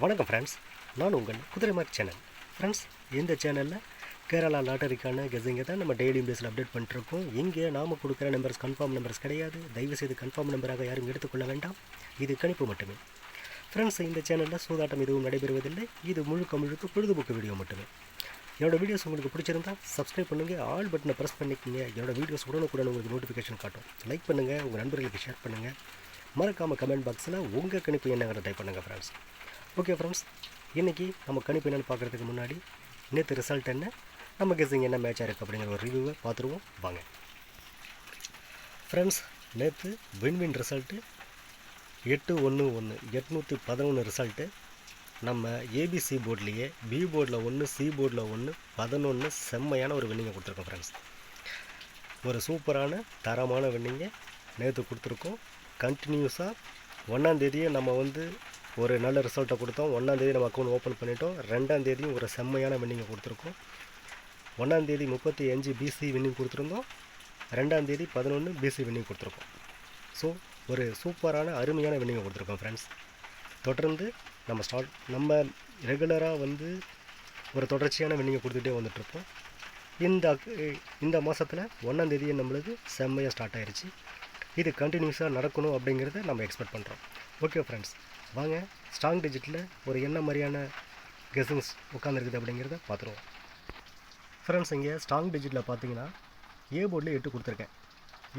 வணக்கம் ஃப்ரெண்ட்ஸ் நான் உங்கள் குதிரைமார் சேனல். ஃப்ரெண்ட்ஸ் இந்த சேனலில் கேரளா லாட்டரிக்கான கெஸிங்கை தான் நம்ம டெய்லி பேஸில் அப்டேட் பண்ணிட்டுருக்கோம். இங்கே நாம் கொடுக்குற நம்பர்ஸ் கன்ஃபார்ம் நம்பர்ஸ் கிடையாது. தயவுசெய்து கன்ஃபார்ம் நம்பராக யாரும் எடுத்துக்கொள்ள வேண்டாம். இது கணிப்பு மட்டுமே. ஃப்ரெண்ட்ஸ் இந்த சேனலில் சூதாட்டம் எதுவும் நடைபெறுவதில்லை. இது முழுக்க முழுக்க பொழுதுபோக்கு வீடியோ மட்டுமே. என்னோட வீடியோஸ் உங்களுக்கு பிடிச்சிருந்தா சப்ஸ்கிரைப் பண்ணுங்கள் ஆல் பட்டனை ப்ரெஸ் பண்ணிக்கோங்க. என்னோடய வீடியோஸ் உடனுக்குடன் உங்களுக்கு நோட்டிஃபிகேஷன் காட்டும். லைக் பண்ணுங்கள் உங்கள் நண்பர்களுக்கு ஷேர் பண்ணுங்கள் மறக்காமல் கமெண்ட் பாக்ஸில் உங்கள் கணிப்பு என்னங்கிற டைப் பண்ணுங்கள் ஃப்ரெண்ட்ஸ் ஓகே ஃப்ரெண்ட்ஸ் இன்றைக்கி நம்ம கணிப்பு என்னென்னு பார்க்குறதுக்கு முன்னாடி நேற்று ரிசல்ட் என்ன? நம்ம கெஸிங் என்ன மேட்சாக இருக்குது அப்படிங்கிற ஒரு ரிவ்யூவை பார்த்துருவோம். வாங்க. ஃப்ரெண்ட்ஸ் நேற்று வின்வின் ரிசல்ட்டு எட்டு ஒன்று ஒன்று எட்நூற்றி பதினொன்று ரிசல்ட்டு நம்ம ஏபிசி போர்ட்லேயே பி போர்டில் ஒன்று சி போர்டில் ஒன்று பதினொன்று செம்மையான ஒரு வின்னிங்கை கொடுத்துருக்கோம் ஃப்ரெண்ட்ஸ் ஒரு சூப்பரான தரமான வின்னிங்கை நேற்று கொடுத்துருக்கோம். கண்டினியூஸாக ஒன்றாந்தேதியே நம்ம வந்து ஒரு நல்ல ரிசல்ட்டை கொடுத்தோம். ஒன்றாந்தேதி நம்ம அக்கௌண்ட் ஓப்பன் பண்ணிட்டோம். ரெண்டாந்தேதியும் ஒரு செம்மையான வின்னிங்கை கொடுத்துருக்கோம். ஒன்றாந்தேதி முப்பத்தி அஞ்சு பிசி வின்னிங் கொடுத்துருந்தோம். ரெண்டாந்தேதி பதினொன்று பிசி வின்னிங் கொடுத்துருக்கோம். ஸோ ஒரு சூப்பரான அருமையான வின்னிங்கை கொடுத்துருக்கோம் ஃப்ரெண்ட்ஸ் தொடர்ந்து நம்ம ஸ்டார்ட் நம்ம ரெகுலராக வந்து ஒரு தொடர்ச்சியான வின்னிங்கை கொடுத்துட்டே வந்துட்டுருப்போம். இந்த இந்த மாதத்தில் ஒன்றாந்தேதியே நம்மளுக்கு செம்மையாக ஸ்டார்ட் ஆயிடுச்சு இது கண்டினியூஸாக நடக்கணும் அப்படிங்கிறத நம்ம எக்ஸ்பெக்ட் பண்ணுறோம் ஓகே ஃப்ரெண்ட்ஸ் வாங்க ஸ்ட்ராங் டிஜிட்டில் ஒரு என்ன மாதிரியான கெஸிங்ஸ் உட்காந்துருக்குது அப்படிங்கிறத பார்த்துருவோம். ஃப்ரெண்ட்ஸ் இங்கே ஸ்ட்ராங் டிஜிட்டில் பார்த்தீங்கன்னா ஏ போர்டில் எட்டு கொடுத்துருக்கேன்.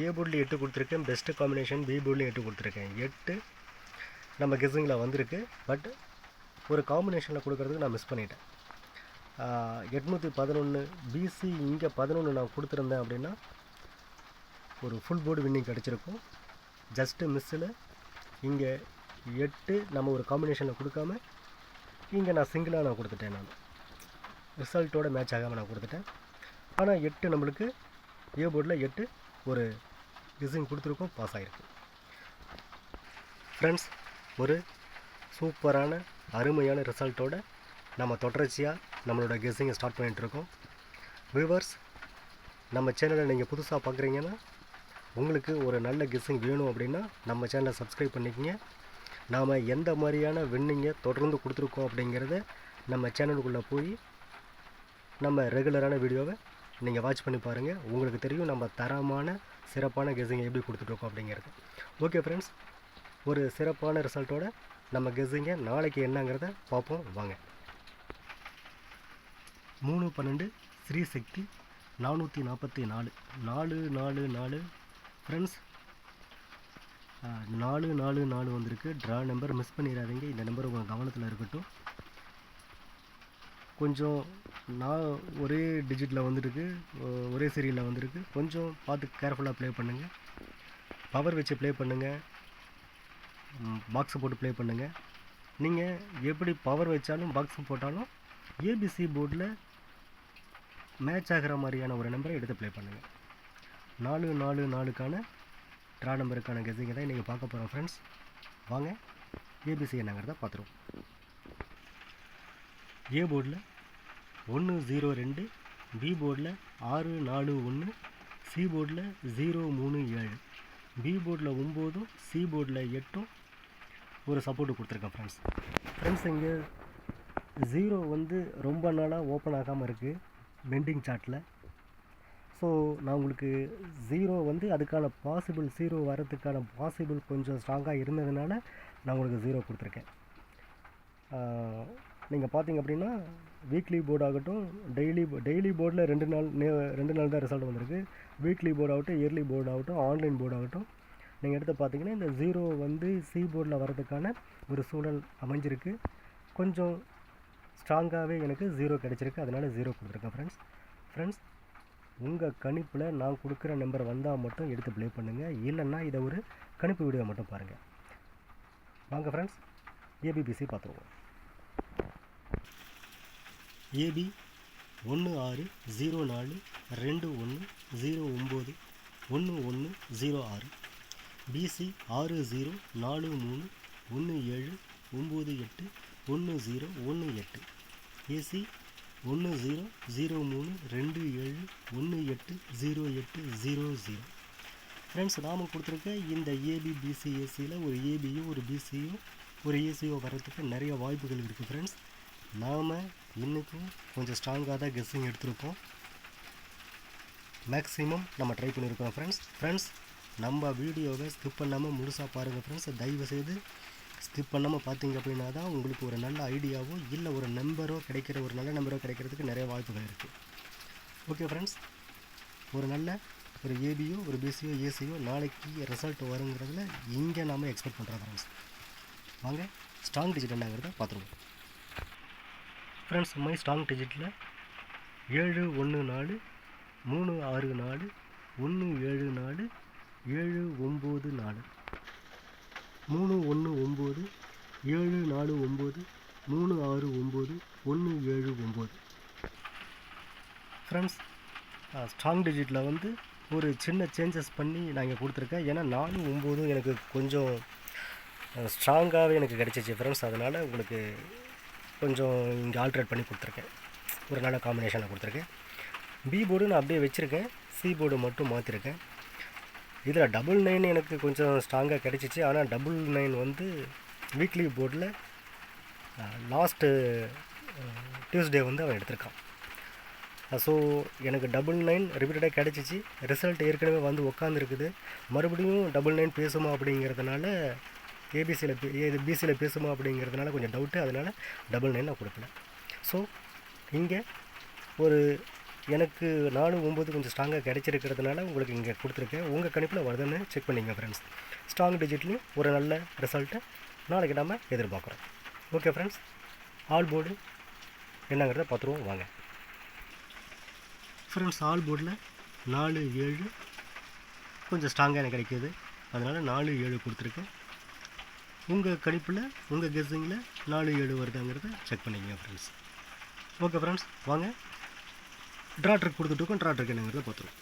ஏ போர்டில் எட்டு கொடுத்துருக்கேன் பெஸ்ட்டு காம்பினேஷன் பி போர்டில் எட்டு கொடுத்துருக்கேன். எட்டு நம்ம கெஸிங்கில் வந்திருக்கு. பட் ஒரு காம்பினேஷனில் கொடுக்குறதுக்கு நான் மிஸ் பண்ணிட்டேன். எட்நூற்றி பதினொன்று பிசி இங்கே பதினொன்று நான் கொடுத்துருந்தேன் அப்படின்னா ஒரு ஃபுல் போர்டு வின்னிங் கிடச்சிருக்கும். ஜஸ்ட்டு மிஸ்ஸில் இங்கே எட்டு நம்ம ஒரு காம்பினேஷனில் கொடுக்காம இங்கே நான் சிங்கிளாக நான் கொடுத்துட்டேன் நான். ரிசல்ட்டோட மேட்ச் ஆகாமல் நான் கொடுத்துட்டேன். ஆனால் எட்டு நம்மளுக்கு ஏ போர்டில் எட்டு ஒரு டிசைன் கொடுத்துருக்கோம் பாஸ் ஆகிருக்கு ஃப்ரெண்ட்ஸ் ஒரு சூப்பரான அருமையான ரிசல்ட்டோட நம்ம தொடர்ச்சியாக நம்மளோட கெஸ்ஸிங்கை ஸ்டார்ட் பண்ணிகிட்ருக்கோம் வியூவர்ஸ் நம்ம சேனலை நீங்கள் புதுசாக பார்க்குறீங்கன்னா உங்களுக்கு ஒரு நல்ல கெஸ்ஸிங் வேணும் அப்படின்னா நம்ம சேனலை சப்ஸ்கிரைப் பண்ணிக்கங்க. நாம் எந்த மாதிரியான வின்னிங்கை தொடர்ந்து கொடுத்துருக்கோம் அப்படிங்கிறத நம்ம சேனலுக்குள்ளே போய் நம்ம ரெகுலரான வீடியோவை நீங்கள் வாட்ச் பண்ணி பாருங்கள் உங்களுக்கு தெரியும் நம்ம தரமான சிறப்பான கெஸ்ஸிங்கை எப்படி கொடுத்துட்ருக்கோம் அப்படிங்கிறது. ஓகே ஃப்ரெண்ட்ஸ் ஒரு சிறப்பான ரிசல்ட்டோட நம்ம கெஸ்ஸிங்கை நாளைக்கு என்னங்கிறத பார்ப்போம். வாங்க. மூணு பன்னெண்டு ஸ்ரீசக்தி நானூற்றி நாற்பத்தி நாலு. நாலு நாலு நாலு. ஃப்ரெண்ட்ஸ் நாலு நாலு நாலு வந்திருக்கு. ட்ரா நம்பர் மிஸ் பண்ணிடாதீங்க இந்த நம்பர் உங்கள் கவனத்தில் இருக்கட்டும். கொஞ்சம் நான் ஒரே டிஜிட்டில் வந்திருக்கு. ஒ- ஒரே சீரியலில் வந்திருக்கு. கொஞ்சம் பார்த்து கேர்ஃபுல்லாக ப்ளே பண்ணுங்கள் பவர் வச்சு ப்ளே பண்ணுங்கள் பாக்ஸை போட்டு ப்ளே பண்ணுங்கள் நீங்கள் எப்படி பவர் வச்சாலும் பாக்ஸ் போட்டாலும் ஏபிசி போர்டில் மேட்ச் ஆகிற மாதிரியான ஒரு நம்பரை எடுத்து ப்ளே பண்ணுங்கள் நாலு நாலு நாலுக்கான ட்ரா நம்பருக்கான கெஸிங்கை தான் நீங்கள் பார்க்க போகிறோம் ஃப்ரெண்ட்ஸ் வாங்க ஏபிசி என்னங்கிறத பார்த்துருவோம். ஏ போர்டில் ஒன்று ஜீரோ ரெண்டு பி போர்டில் ஆறு நாலு ஒன்று சி போர்டில் ஜீரோ மூணு ஏழு. பி போர்டில் ஒம்போதும் சி போர்டில் எட்டும் ஒரு சப்போர்ட்டு கொடுத்துருக்கேன் ஃப்ரெண்ட்ஸ் ஃப்ரெண்ட்ஸ் இங்கே ஜீரோ வந்து ரொம்ப நாளாக ஓப்பன் ஆகாமல் இருக்குது பெண்டிங் சார்ட்டில் ஸோ நான் உங்களுக்கு ஜீரோ வந்து அதுக்கான பாசிபிள் ஜீரோ வரதுக்கான பாசிபிள் கொஞ்சம் ஸ்ட்ராங்காக இருந்ததுனால நான் உங்களுக்கு ஜீரோ கொடுத்துருக்கேன். நீங்கள் பார்த்தீங்க அப்படின்னா வீக்லி போர்டு ஆகட்டும் டெய்லி டெய்லி போர்டில் ரெண்டு நாள் ரெண்டு நாள் தான் ரிசல்ட் வந்திருக்கு. வீக்லி போர்டு ஆகட்டும் இயர்லி போர்டு ஆகட்டும் ஆன்லைன் போர்டு ஆகட்டும். நீங்கள் எடுத்து பார்த்தீங்கன்னா இந்த ஜீரோ வந்து சி போர்டில் வரதுக்கான ஒரு சூழல் அமைஞ்சிருக்கு. கொஞ்சம் ஸ்ட்ராங்காகவே எனக்கு ஜீரோ கிடச்சிருக்கு. அதனால் ஜீரோ கொடுத்துருக்கேன் ஃப்ரெண்ட்ஸ் ஃப்ரெண்ட்ஸ் உங்கள் கணிப்பில் நான் கொடுக்குற நம்பர் வந்தால் மட்டும் எடுத்து ப்ளே பண்ணுங்கள் இல்லைன்னா இதை ஒரு கணிப்பு வீடியோ மட்டும் பாருங்கள் வாங்க ஃப்ரெண்ட்ஸ் ஏபிபிசி பார்த்துருவோம். ஏபி ஒன்று ஆறு ஜீரோ நாலு ரெண்டு ஒன்று ஜீரோ ஒம்பது ஒன்று ஒன்று ஜீரோ ஆறு. பிசி ஆறு ஜீரோ நாலு மூணு ஒன்று ஏழு ஒம்பது எட்டு ஒன்று ஜீரோ ஒன்று எட்டு. ஏசி ஒன்று ஜீரோ ஜீரோ மூணு ரெண்டு ஏழு ஒன்று எட்டு ஜீரோ எட்டு ஜீரோ ஜீரோ. ஃப்ரெண்ட்ஸ் நாம் கொடுத்துருக்க இந்த ஏபி பிசி ஏசியில் ஒரு ஏபியும் ஒரு பிசியும் ஒரு ஏசியோ வர்றதுக்கு நிறைய வாய்ப்புகள் இருக்குது ஃப்ரெண்ட்ஸ் நாம் இன்றைக்கும் கொஞ்சம் ஸ்ட்ராங்காக தான் கெஸ்ஸிங் எடுத்திருக்கோம். மேக்ஸிமம் நம்ம ட்ரை பண்ணியிருக்கோம் ஃப்ரெண்ட்ஸ் ஃப்ரெண்ட்ஸ் நம்ம வீடியோவை ஸ்கிப் பண்ணாமல் முழுசாக பாருங்கள் ஃப்ரெண்ட்ஸ் தயவு செய்து ஸ்கிப் பண்ணாமல் பார்த்தீங்க அப்படின்னா தான் உங்களுக்கு ஒரு நல்ல ஐடியாவோ இல்லை ஒரு நம்பரோ கிடைக்கிற ஒரு நல்ல நம்பரோ கிடைக்கிறதுக்கு நிறைய வாய்ப்புகள் இருக்குது ஓகே ஃப்ரெண்ட்ஸ் ஒரு நல்ல ஒரு ஏபியோ ஒரு பிசியோ ஏசியோ நாளைக்கு ரிசல்ட் வருங்கிறதுல இங்கே நாம் எக்ஸ்பெக்ட் பண்ணுறோம் ஃப்ரெண்ட்ஸ் வாங்க ஸ்ட்ராங் டிஜிட் என்னங்கிறத பார்த்துருவோம். ஃப்ரெண்ட்ஸ் மை ஸ்ட்ராங் டிஜிட்டில் ஏழு ஒன்று நாலு மூணு ஆறு நாலு ஒன்று ஏழு நாலு ஏழு ஒம்பது நாலு. மூணு ஒன்று ஒம்பது ஏழு நாலு ஒம்பது மூணு ஆறு ஒம்பது ஒன்று ஏழு ஒம்பது. ஃப்ரெண்ட்ஸ் ஸ்ட்ராங் டிஜிட்டில் வந்து ஒரு சின்ன சேஞ்சஸ் பண்ணி நான் இங்கே கொடுத்துருக்கேன். ஏன்னா நாலு ஒம்போதும் எனக்கு கொஞ்சம் ஸ்ட்ராங்காகவே எனக்கு கிடச்சிச்சு ஃப்ரெண்ட்ஸ் அதனால் உங்களுக்கு கொஞ்சம் இங்கே ஆல்ட்ரேட் பண்ணி கொடுத்துருக்கேன். ஒரு நல்ல காம்பினேஷனில் கொடுத்துருக்கேன். பி போர்டு நான் அப்படியே வச்சுருக்கேன். சி போர்டு மட்டும் மாற்றிருக்கேன் இதில் டபுள் நைன் எனக்கு கொஞ்சம் ஸ்ட்ராங்காக கிடச்சிச்சு. ஆனால் டபுள் நைன் வந்து வீக்லி போர்டில் லாஸ்ட்டு டியூஸ்டே வந்து அவன் எடுத்திருக்கான். ஸோ எனக்கு டபுள் நைன் ரிப்பீட்டடாக கிடச்சிச்சு. ரிசல்ட் ஏற்கனவே வந்து உக்காந்துருக்குது. மறுபடியும் டபுள் நைன் பேசுமா அப்படிங்கிறதுனால ஏபிசியில் இது பிசியில் பேசுமா அப்படிங்கிறதுனால கொஞ்சம் டவுட்டு அதனால் டபுள் நைன் நான் கொடுக்கல. ஸோ இங்கே ஒரு எனக்கு நாலு ஒம்பது கொஞ்சம் ஸ்ட்ராங்காக கிடச்சிருக்கிறதுனால உங்களுக்கு இங்கே கொடுத்துருக்கேன். உங்கள் கணிப்பில் வருதுன்னு செக் பண்ணிங்க ஃப்ரெண்ட்ஸ் ஸ்ட்ராங் டிஜிட்லையும் ஒரு நல்ல ரிசல்ட்டை நாளைக்கு நம்ம எதிர்பார்க்குறோம். ஓகே ஃப்ரெண்ட்ஸ் ஆல் போர்டு என்னங்கிறத பார்த்துருவோம் வாங்க. ஃப்ரெண்ட்ஸ் ஆல் போர்டில் நாலு ஏழு கொஞ்சம் ஸ்ட்ராங்காக எனக்கு கிடைக்கிது. அதனால் நாலு ஏழு கொடுத்துருக்கேன். உங்கள் கணிப்பில் உங்கள் கெஸ்ஸிங்கில் நாலு ஏழு வருதாங்கிறத செக் பண்ணிக்கங்க ஃப்ரெண்ட்ஸ் ஓகே ஃப்ரெண்ட்ஸ் வாங்க. ட்ரா ட்ரிக் கொடுத்துட்ருக்கோம் ட்ரா ட்ரிக் என்னங்கிறத பார்த்துருவோம்.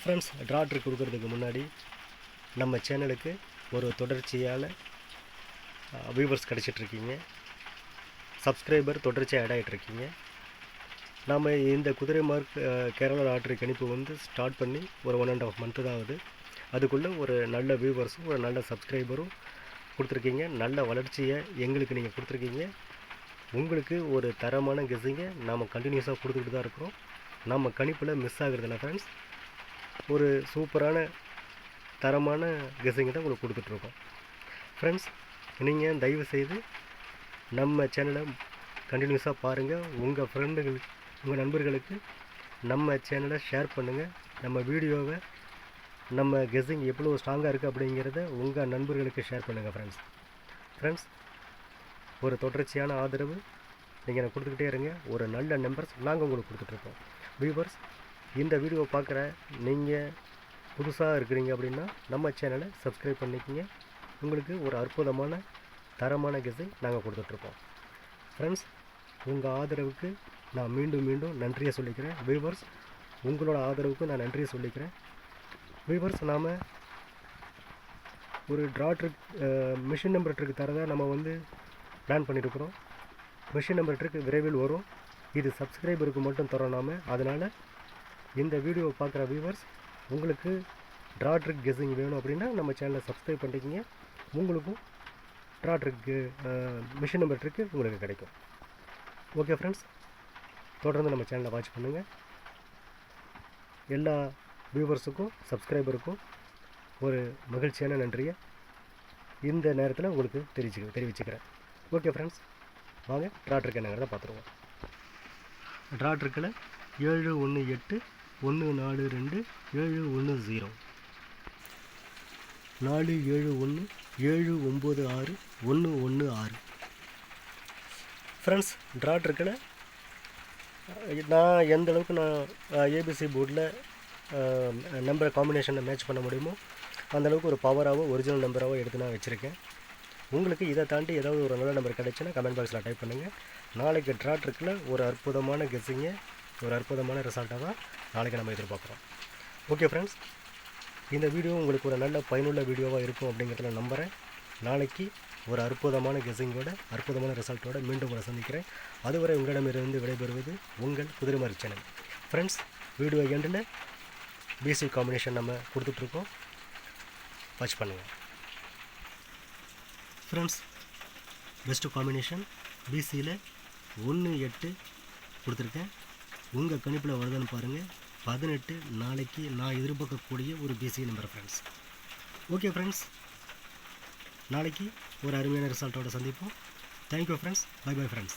ஃப்ரெண்ட்ஸ் ட்ரா ட்ரிக் முன்னாடி நம்ம சேனலுக்கு ஒரு தொடர்ச்சியான வியூவர்ஸ் கிடச்சிட்ருக்கீங்க. சப்ஸ்கிரைபர் தொடர்ச்சியாக ஆட் ஆகிட்ருக்கீங்க நாம் இந்த குதிரை மார்க் கேரளா லாட்ரி கணிப்பு வந்து ஸ்டார்ட் பண்ணி ஒரு ஒன் அண்ட் ஆஃப் மந்த்து தான் ஆகுது. அதுக்குள்ளே ஒரு நல்ல வியூவர்ஸும் ஒரு நல்ல சப்ஸ்கிரைபரும் கொடுத்துருக்கீங்க. நல்ல வளர்ச்சியை எங்களுக்கு நீங்கள் கொடுத்துருக்கீங்க. உங்களுக்கு ஒரு தரமான கெஸ்ஸிங்கை நாம் கண்டினியூஸாக கொடுத்துக்கிட்டு தான் இருக்கிறோம். நம்ம கணிப்பில் மிஸ் ஆகிறதில்ல ஃப்ரெண்ட்ஸ் ஒரு சூப்பரான தரமான கெஸ்ஸிங்கை தான் உங்களுக்கு கொடுத்துட்ருக்கோம் ஃப்ரெண்ட்ஸ் நீங்கள் தயவு செய்து நம்ம சேனலை கண்டினியூஸாக பாருங்கள் உங்கள் ஃப்ரெண்டுகளுக்கு உங்கள் நண்பர்களுக்கு நம்ம சேனலை ஷேர் பண்ணுங்கள் நம்ம வீடியோவை நம்ம கெஸ்ஸிங் எவ்வளோ ஸ்ட்ராங்காக இருக்குது அப்படிங்கிறத உங்கள் நண்பர்களுக்கு ஷேர் பண்ணுங்கள் ஃப்ரெண்ட்ஸ் ஃப்ரெண்ட்ஸ் ஒரு தொடர்ச்சியான ஆதரவு. நீங்கள் எனக்கு கொடுத்துக்கிட்டே இருங்க. ஒரு நல்ல நம்பர்ஸ் நாங்கள் உங்களுக்கு கொடுத்துட்ருக்கோம் வியூவர்ஸ் இந்த வீடியோ பார்க்குற நீங்கள் புதுசாக இருக்கிறீங்க அப்படின்னா நம்ம சேனலை சப்ஸ்கிரைப் பண்ணிக்கிங்க. உங்களுக்கு ஒரு அற்புதமான தரமான கெஸை நாங்கள் கொடுத்துட்ருக்கோம் ஃப்ரெண்ட்ஸ் உங்கள் ஆதரவுக்கு நான் மீண்டும் மீண்டும் நன்றியை சொல்லிக்கிறேன். வியூவர்ஸ் உங்களோட ஆதரவுக்கு நான் நன்றியை சொல்லிக்கிறேன். வியூவர்ஸ் நாம் ஒரு draw trick machine number trick தரதை நம்ம வந்து பிளான் பண்ணியிருக்கிறோம் மிஷின் நம்பர் ட்ரிக் விரைவில் வரும். இது சப்ஸ்கிரைபருக்கு மட்டும் தரோம் அதனால் இந்த வீடியோவை பார்க்குற வியூவர்ஸ் உங்களுக்கு ட்ரா ட்ரிக் கெஸ்ஸிங் வேணும் அப்படின்னா நம்ம சேனலை சப்ஸ்கிரைப் பண்ணிக்கிங்க. உங்களுக்கும் draw trick machine number trick உங்களுக்கு கிடைக்கும். ஓகே ஃப்ரெண்ட்ஸ் தொடர்ந்து நம்ம சேனலை வாட்ச் பண்ணுங்கள் எல்லா வியூவர்ஸுக்கும் சப்ஸ்கிரைபருக்கும் ஒரு மகிழ்ச்சியான நன்றியை இந்த நேரத்தில் உங்களுக்கு தெரிவிச்சு தெரிவிச்சுக்கிறேன். ஓகே ஃப்ரெண்ட்ஸ் வாங்க ட்ராட்ருக்கு என்னங்கிறத பார்த்துருவோம். ட்ராட்ருக்கில் ஏழு ஒன்று எட்டு ஒன்று நாலு ரெண்டு ஏழு ஒன்று ஜீரோ நாலு ஏழு ஒன்று ஏழு ஒம்பது ஆறு ஒன்று ஒன்று ஆறு. ஃப்ரெண்ட்ஸ் ட்ராட்ருக்கில் நான் எந்த அளவுக்கு நான் ஏபிசி போர்டில் நம்பர் காம்பினேஷனை மேட்ச் பண்ண முடியுமோ அந்தளவுக்கு ஒரு பவராகவோ ஒரிஜினல் நம்பராகவோ எடுத்து நான் வச்சுருக்கேன். உங்களுக்கு இதை தாண்டி ஏதாவது ஒரு நல்ல நம்பர் கிடைச்சுன்னா கமெண்ட் பாக்ஸில் டைப் பண்ணுங்கள் நாளைக்கு ட்ரா ஒரு அற்புதமான கெஸ்ஸிங்க ஒரு அற்புதமான ரிசல்ட்டாக தான் நாளைக்கு நம்ம எதிர்பார்க்குறோம். ஓகே ஃப்ரெண்ட்ஸ் இந்த வீடியோ உங்களுக்கு ஒரு நல்ல பயனுள்ள வீடியோவாக இருக்கும் அப்படிங்கிறதுல நம்புகிறேன் நாளைக்கு ஒரு அற்புதமான கெஸ்ஸிங்கோட அற்புதமான ரிசல்ட்டோட மீண்டும் உங்களை சந்திக்கிறேன். அதுவரை உங்களிடமிருந்து விடைபெறுவது உங்கள் குதிரைமாரி சேனல். ஃப்ரெண்ட்ஸ் வீடியோ எண்டில் பிசி காம்பினேஷன் நம்ம கொடுத்துட்ருக்கோம் வாட்ச் பண்ணுங்கள் ஃப்ரெண்ட்ஸ் பெஸ்ட்டு காம்பினேஷன் பிசியில் ஒன்று எட்டு கொடுத்துருக்கேன். உங்கள் கணிப்பில் வருதுன்னு பாருங்கள் பதினெட்டு நாளைக்கு நான் எதிர்பார்க்கக்கூடிய ஒரு PC number friends okay friends நாளைக்கு ஒரு அருமையான ரிசல்ட்டோட சந்திப்போம். Thank you friends bye bye friends